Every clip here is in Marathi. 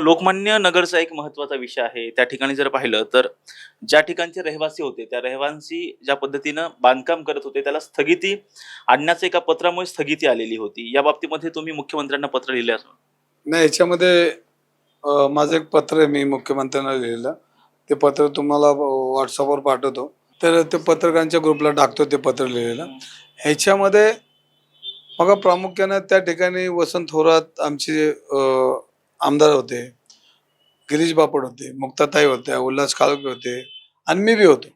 लोकमान्य नगरचा एक महत्त्वाचा विषय आहे. त्या ठिकाणी जर पाहिलं तर ज्या ठिकाणचे रहिवासी होते त्या रहिवासी ज्या पद्धतीनं बांधकाम करत होते त्याला स्थगिती आणण्याचं एका पत्रामुळे स्थगिती आलेली होती. या बाबतीमध्ये तुम्ही मुख्यमंत्र्यांना पत्र लिहिले असं? नाही याच्यामध्ये माझं एक पत्र आहे मी मुख्यमंत्र्यांना लिहिलेलं. ते पत्र तुम्हाला व्हॉट्सअपवर पाठवतो. तर ते पत्रकारांच्या ग्रुपला टाकतो ते पत्र लिहिलेलं. ह्याच्यामध्ये बघा प्रामुख्यानं त्या ठिकाणी वसंत थोरात आमचे आमदार होते गिरीश बापट होते मुक्ताताई होत्या उल्हास काळके होते आणि मी बी होतो.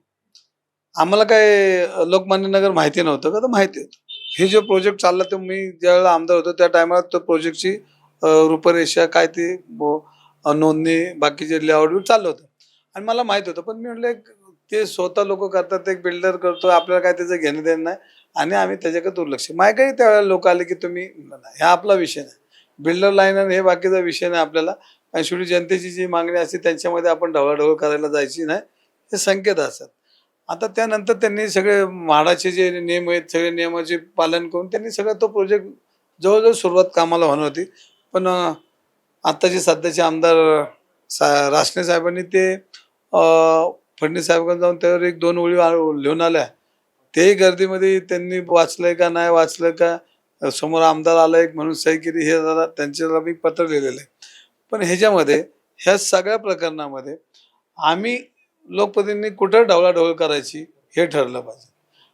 आम्हाला काय लोकमान्य नगर माहिती नव्हतं का? तर माहिती होतं. हे जे प्रोजेक्ट चालला ते मी ज्यावेळेला आमदार होतो त्या टायमाला तो प्रोजेक्टची रूपरेषा काय ते नोंदणी बाकीचे लेआउट चाललं होतं. आणि मला माहीत होतं पण मी म्हटलं एक ते स्वतः लोक करतात एक बिल्डर करतो आपल्याला काय त्याचं घेणं देणं नाही. आणि आम्ही त्याच्याकडे दुर्लक्ष. माझ्याकडे त्यावेळेला लोक आले की तुम्ही ह्या हा आपला विषय नाही. बिल्डर लाईन आणि हे बाकीचा विषय नाही आपल्याला. आणि शेवटी जनतेची जी मागणी असते त्यांच्यामध्ये आपण ढवळाढवळ करायला जायची नाही. हे संकेत असतात. आता त्यानंतर त्यांनी सगळे म्हाडाचे जे नियम आहेत सगळे नियमाचे पालन करून त्यांनी सगळं तो प्रोजेक्ट जवळजवळ सुरुवात कामाला होणार होती. पण आत्ताचे सध्याचे आमदार सा रासने साहेबांनी ते अं, फडणवीस साहेबांकडे जाऊन त्यावर एक दोन ओळी लिहून आल्या. तेही गर्दीमध्ये त्यांनी वाचलंय का नाही वाचलं का? समोर आमदार आला एक म्हणून सही केली हे जरा त्यांच्याला मी पत्र लिहिलेलं आहे. पण ह्याच्यामध्ये ह्या सगळ्या प्रकरणामध्ये आम्ही लोकप्रतिनिधी कुठं ढवळाढवळ करायची हे ठरलं पाहिजे.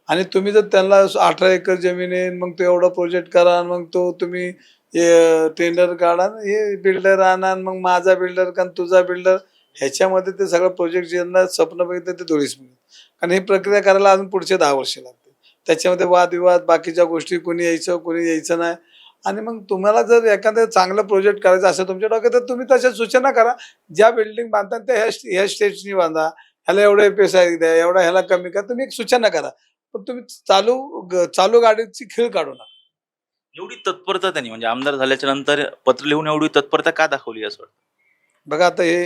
आणि तुम्ही जर त्यांना अठरा एकर जमीन आहे मग तो एवढा प्रोजेक्ट करा मग तो तुम्ही टेंडर काढा हे बिल्डर आणा मग माझा बिल्डर का तुझा बिल्डर ह्याच्यामध्ये ते सगळं प्रोजेक्ट ज्यांना स्वप्न बघितलं ते दोरीस मिळेल. कारण ही प्रक्रिया करायला अजून पुढचे दहा वर्ष लागतात त्याच्यामध्ये वादविवाद बाकीच्या गोष्टी कोणी यायचं कोणी यायचं नाही. आणि मग तुम्हाला जर एखादं चांगलं प्रोजेक्ट करायचं असेल तुमच्या डोक्यात तर तुम्ही तशा सूचना करा. ज्या बिल्डिंग बांधतात त्या ह्या ह्या स्टेजनी बांधा. ह्याला एवढे पैसा द्या एवढा ह्याला कमी करा. तुम्ही एक सूचना करा. पण तुम्ही चालू चालू गाडीची खीळ काढू नका. एवढी तत्परता त्यांनी म्हणजे आमदार झाल्याच्यानंतर पत्र लिहून एवढी तत्परता का दाखवली असं वाटतं? बघा आता हे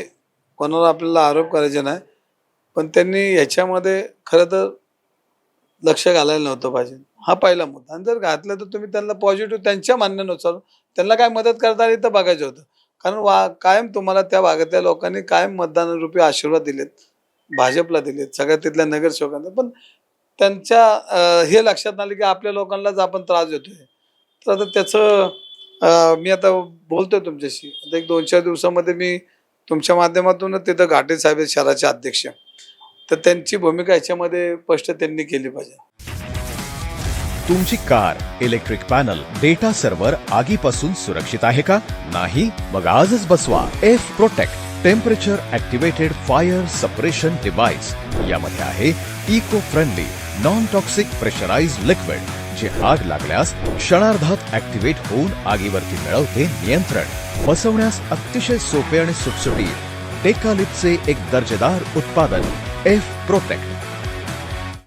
कोणाला आपल्याला आरोप करायचे नाही पण त्यांनी ह्याच्यामध्ये खरं तर लक्ष घालायला नव्हतं पाहिजे. हा पहिला मुद्दा. आणि जर घातलं तर तुम्ही त्यांना पॉझिटिव्ह त्यांच्या मान्यानुसार त्यांना काय मदत करता आली तर बघायचं होतं. कारण वा कायम तुम्हाला त्या भागातल्या लोकांनी कायम मतदानारूपी आशीर्वाद दिलेत. भाजपला दिलेत सगळ्या तिथल्या नगरसेवकांना पण त्यांच्या हे लक्षात आलं की आपल्या लोकांनाच आपण त्रास देतोय. तर आता त्याचं मी आता बोलतोय तुमच्याशी. आता एक दोन चार दिवसामध्ये मी तुमच्या माध्यमातून तिथं घाटे साहेब शहराचे अध्यक्ष. तर त्यांची भूमिका याच्यामध्ये स्पष्ट त्यांनी केली पाहिजे. तुमची car electric panel data server आगीपासून सुरक्षित आहे का? नाही? मग आजच बसवा. F protect temperature activated fire suppression device यामध्ये आहे eco friendly non toxic pressurise liquid जे आग लागल्यास क्षणार्धात ऍक्टिव्हेट होऊन आगीवरती मिळवते नियंत्रण. बसवण्यास अतिशय सोपे आणि सुटसुटी टेकालिपचे एक दर्जेदार उत्पादन. F protect